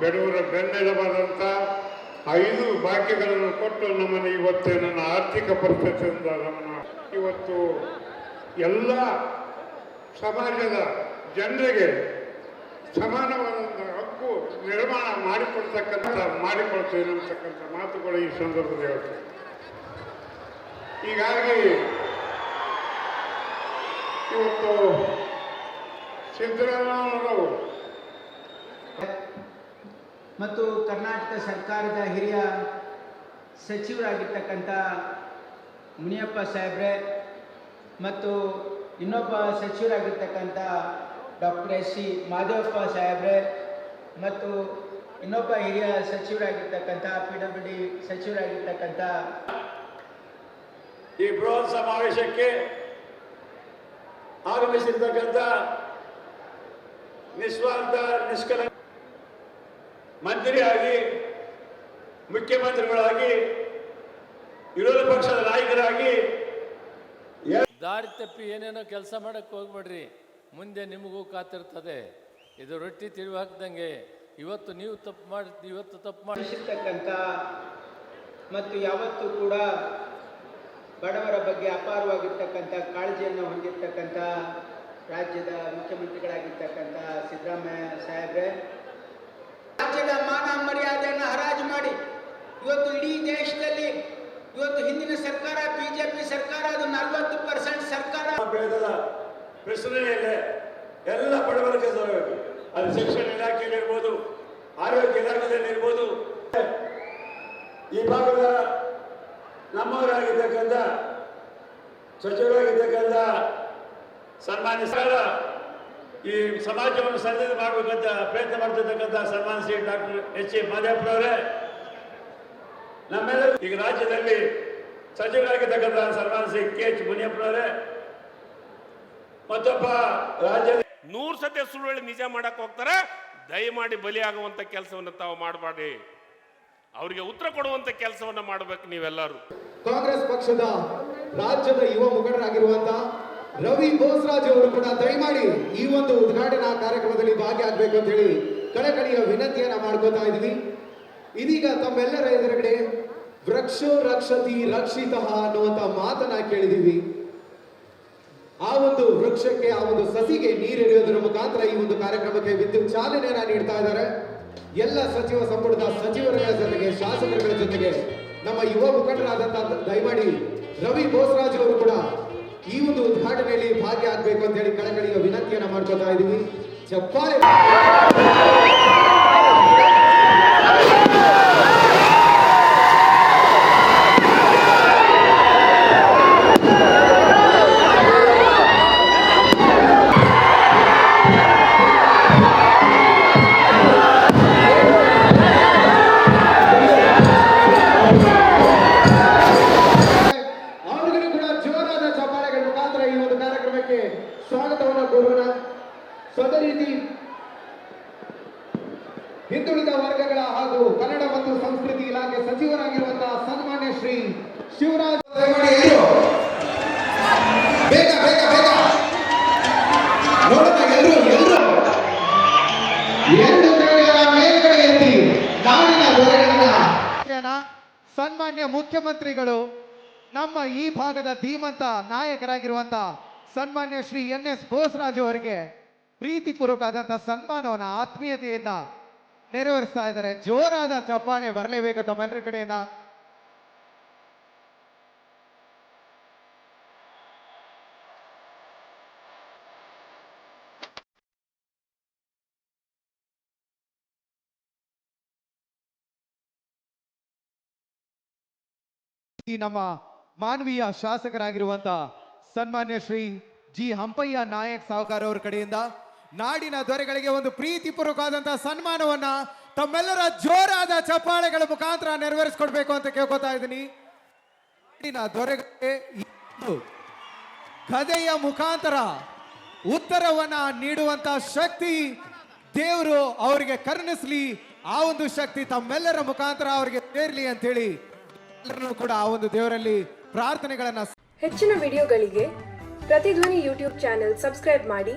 ಬಡವರ ಬೆನ್ನೆಲುಬಾದಂಥ ಐದು ಭಾಗ್ಯಗಳನ್ನು ಕೊಟ್ಟು ನಮ್ಮನ್ನು ಇವತ್ತು ನನ್ನ ಆರ್ಥಿಕ ಪರಿಸ್ಥಿತಿಯಿಂದ ನಮ್ಮನ್ನು ಇವತ್ತು ಎಲ್ಲ ಸಮಾಜದ ಜನರಿಗೆ ಸಮಾನವಾದಂಥ ಹಕ್ಕು ನಿರ್ಮಾಣ ಮಾಡಿಕೊಡ್ತಕ್ಕಂಥ ಮಾಡಿಕೊಡ್ತೇನೆ ಅಂತಕ್ಕಂಥ ಮಾತುಗಳು ಈ ಸಂದರ್ಭದಲ್ಲಿ ಹೇಳ್ತೇನೆ. ಹೀಗಾಗಿ ಇವತ್ತು ಸಿದ್ದರಾಮಯ್ಯನವರು ಮತ್ತು ಕರ್ನಾಟಕ ಸರ್ಕಾರದ ಹಿರಿಯ ಸಚಿವರಾಗಿರ್ತಕ್ಕಂಥ ಮುನಿಯಪ್ಪ ಸಾಹೇಬ್ರೆ ಮತ್ತು ಇನ್ನೊಬ್ಬ ಸಚಿವರಾಗಿರ್ತಕ್ಕಂಥ ಡಾಕ್ಟರ್ ಎಸ್ ಸಿ ಮಾದೇವಪ್ಪ ಸಾಹೇಬ್ರೆ ಮತ್ತು ಇನ್ನೊಬ್ಬ ಹಿರಿಯ ಸಚಿವರಾಗಿರ್ತಕ್ಕಂಥ ಪಿ ಡಬ್ಲ್ಯೂ ಡಿ ಸಚಿವರಾಗಿರ್ತಕ್ಕಂಥ ಈ ಬೃಹತ್ ಸಮಾವೇಶಕ್ಕೆ ಆಗಮಿಸಿರ್ತಕ್ಕಂಥ ನಿಸ್ವಾರ್ಥ ನಿಷ್ಕಲ ಮಂತ್ರಿಯಾಗಿ ಮುಖ್ಯಮಂತ್ರಿಗಳಾಗಿ ವಿರೋಧ ಪಕ್ಷದ ನಾಯಕರಾಗಿ ದಾರಿ ತಪ್ಪಿ ಏನೇನೋ ಕೆಲಸ ಮಾಡಕ್ಕೆ ಹೋಗ್ಬೇಡ್ರಿ. ಮುಂದೆ ನಿಮಗೂ ಕಾತಿರ್ತದೆ. ಇದು ರೊಟ್ಟಿ ತಿರುವಿ ಹಾಕ್ದಂಗೆ ಇವತ್ತು ನೀವು ತಪ್ಪು ಮಾಡಿ ಇವತ್ತು ತಪ್ಪು ಮಾಡಿಸಿರ್ತಕ್ಕಂಥ ಮತ್ತು ಯಾವತ್ತೂ ಕೂಡ ಬಡವರ ಬಗ್ಗೆ ಅಪಾರವಾಗಿರ್ತಕ್ಕಂಥ ಕಾಳಜಿಯನ್ನು ಹೊಂದಿರತಕ್ಕಂಥ ರಾಜ್ಯದ ಮುಖ್ಯಮಂತ್ರಿಗಳಾಗಿರ್ತಕ್ಕಂಥ ಸಿದ್ದರಾಮಯ್ಯ ಸಾಹೇಬ್ರೆ ಭೇದದ ಪ್ರಶ್ನೆಯೇ ಇಲ್ಲ ಎಲ್ಲ ಬಡವರಿಗೆ ಕೆಲಸ ಅದು ಶಿಕ್ಷಣ ಇಲಾಖೆಯಲ್ಲಿ ಇರ್ಬೋದು, ಆರೋಗ್ಯ ಇಲಾಖೆಯಲ್ಲಿ ಇರ್ಬೋದು. ಈ ಭಾಗದ ನಮ್ಮವರಾಗಿರ್ತಕ್ಕಂಥ, ಸಚಿವರಾಗಿರ್ತಕ್ಕಂಥ ಸನ್ಮಾನ್ಯ ಸರ್, ಈ ಸಮಾಜವನ್ನು ಸರಿದ ಮಾಡಬೇಕಂತ ಪ್ರಯತ್ನ ಮಾಡ್ತಿರ್ತಕ್ಕಂಥ ಸನ್ಮಾನ ಸಿ. Doctor H. ಎ. ಮಾದೇವರವರೇ ನಮ್ಮೆಲ್ಲರೂ ಈಗ ರಾಜ್ಯದಲ್ಲಿ ಸಚಿವರಾಗಿರ್ತಕ್ಕಂಥ ಸನ್ಮಾನ ಸಿ. ಕೆ. ಎಚ್. ಮುನಿಯಪ್ಪನವರೇ ಮತ್ತೊಬ್ಬ ರಾಜ್ಯ ನೂರು ಸತಿ ಸುಳ್ಳು ನಿಜ ಮಾಡಕ್ ಹೋಗ್ತಾರೆ. ದಯಮಾಡಿ ಬಲಿಯಾಗುವಂತ ಕೆಲಸವನ್ನು ತಾವು ಮಾಡಬೇಡಿ ಅವರಿಗೆ ಉತ್ತರ ಕೊಡುವಂತ ಕೆಲಸವನ್ನ ಮಾಡಬೇಕು ನೀವೆಲ್ಲರೂ. ಕಾಂಗ್ರೆಸ್ ಪಕ್ಷದ ರಾಜ್ಯದ ಯುವ ಮುಖಂಡರಾಗಿರುವಂತ ರವಿ ಬೋಸ್ರಾಜ್ ಅವರು ಕೂಡ ದಯಮಾಡಿ ಈ ಒಂದು ಉದ್ಘಾಟನಾ ಕಾರ್ಯಕ್ರಮದಲ್ಲಿ ಭಾಗಿಯಾಗಬೇಕು ಅಂತ ಹೇಳಿ ಕಳಕಳಿಯ ವಿನಂತಿಯನ್ನ ಮಾಡ್ಕೋತಾ ಇದೀವಿ ಇದೀಗ ತಮ್ಮೆಲ್ಲರ ಎದುರುಗಡೆ ವೃಕ್ಷೋ ರಕ್ಷತಿ ರಕ್ಷಿತ ಅನ್ನುವಂತ ಮಾತನ್ನ ಕೇಳಿದೀವಿ. ಆ ಒಂದು ವೃಕ್ಷಕ್ಕೆ, ಆ ಒಂದು ಸಸಿಗೆ ನೀರೆರೆಯೋದರ ಮುಖಾಂತರ ಈ ಒಂದು ಕಾರ್ಯಕ್ರಮಕ್ಕೆ ವಿದ್ಯುತ್ ಚಾಲನೆಯನ್ನ ನೀಡ್ತಾ ಇದ್ದಾರೆ. ಎಲ್ಲ ಸಚಿವ ಸಂಪುಟದ ಸಚಿವರ ಜೊತೆಗೆ ಶಾಸಕರುಗಳ ಜೊತೆಗೆ, ನಮ್ಮ ಯುವ ಮುಖಂಡರಾದಂತಹ ದಯಮಾಡಿ ರವಿ ಬೋಸರಾಜ್ ಅವರು ಕೂಡ ಈ ಒಂದು ಉದ್ಘಾಟನೆಯಲ್ಲಿ ಭಾಗಿಯಾಗಬೇಕು ಅಂತ ಹೇಳಿ ಕಳಕಳಿಯ ವಿನಂತಿಯನ್ನ ಮಾಡ್ಕೊತಾ ಇದೀವಿ ಚಪ್ಪಾಳೆ ಸ್ವದ ರೀತಿ ಹಿಂದುಳಿದ ವರ್ಗಗಳ ಹಾಗೂ ಕನ್ನಡ ಮತ್ತು ಸಂಸ್ಕೃತಿ ಇಲಾಖೆ ಸಚಿವರಾಗಿರುವಂತಹ ಸನ್ಮಾನ್ಯ ಶ್ರೀ ಶಿವರಾಜ್ ಸನ್ಮಾನ್ಯ ಮುಖ್ಯಮಂತ್ರಿಗಳು ನಮ್ಮ ಈ ಭಾಗದ ಧೀಮಂತ ನಾಯಕರಾಗಿರುವಂತ ಸನ್ಮಾನ್ಯ ಶ್ರೀ ಎನ್ ಎಸ್ ಬೋಸರಾಜು ಅವರಿಗೆ ಪ್ರೀತಿಪೂರ್ವಕವಾದಂತಹ ಸನ್ಮಾನವನ್ನ ಆತ್ಮೀಯತೆಯಿಂದ ನೆರವೇರಿಸ್ತಾ ಇದ್ದಾರೆ. ಜೋರಾದ ಚಪ್ಪಾಳೆ ಬರಲೇಬೇಕು ತಮ್ಮೆಲ್ಲರ ಕಡೆಯಿಂದ. ಈ ನಮ್ಮ ಮಾನವೀಯ ಶಾಸಕರಾಗಿರುವಂತ ಸನ್ಮಾನ್ಯ ಶ್ರೀ ಜಿ ಹಂಪಯ್ಯ ನಾಯಕ್ ಸಾವುಕಾರ ಅವರ ಕಡೆಯಿಂದ ನಾಡಿನ ದೊರೆಗಳಿಗೆ ಒಂದು ಪ್ರೀತಿಪೂರ್ವಕವಾದಂತಹ ಸನ್ಮಾನವನ್ನ ತಮ್ಮೆಲ್ಲರ ಜೋರಾದ ಚಪ್ಪಾಳೆಗಳ ಮುಖಾಂತರ ನೆರವೇರಿಸಿಕೊಡ್ಬೇಕು ಅಂತ ಕೇಳ್ಕೊತಾ ಇದ್ದೀನಿ. ನಾಡಿನ ದೊರೆಗಳಿಗೆ ಕದೆಯ ಮುಖಾಂತರ ಉತ್ತರವನ್ನ ನೀಡುವಂತ ಶಕ್ತಿ ದೇವರು ಅವರಿಗೆ ಕರುಣಿಸ್ಲಿ. ಆ ಒಂದು ಶಕ್ತಿ ತಮ್ಮೆಲ್ಲರ ಮುಖಾಂತರ ಅವರಿಗೆ ಸೇರ್ಲಿ ಅಂತ ಹೇಳಿ ಎಲ್ಲರೂ ಕೂಡ ಆ ಒಂದು ದೇವರಲ್ಲಿ ಪ್ರಾರ್ಥನೆಗಳನ್ನ ಹೆಚ್ಚಿನ ವಿಡಿಯೋಗಳಿಗೆ ಪ್ರತಿಧ್ವನಿ ಯೂಟ್ಯೂಬ್ ಚಾನೆಲ್ ಸಬ್ಸ್ಕ್ರೈಬ್ ಮಾಡಿ.